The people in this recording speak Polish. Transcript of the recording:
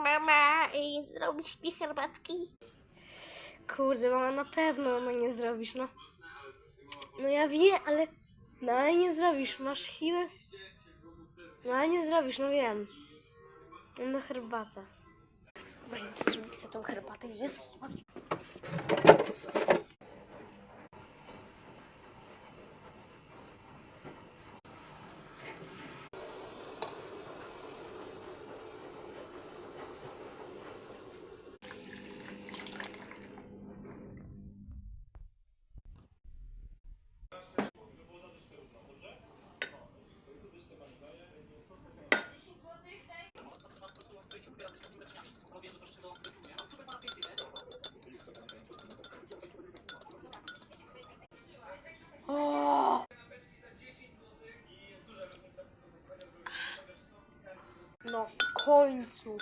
mama y, zrobić mi herbatki? Kurde, mama, na pewno no nie zrobisz, no. No ja wiem, ale... No ale nie zrobisz, masz siłę? No ale nie zrobisz, no wiem. No herbata. Dobra, zrobię tą herbatę, Jezus No w końcu.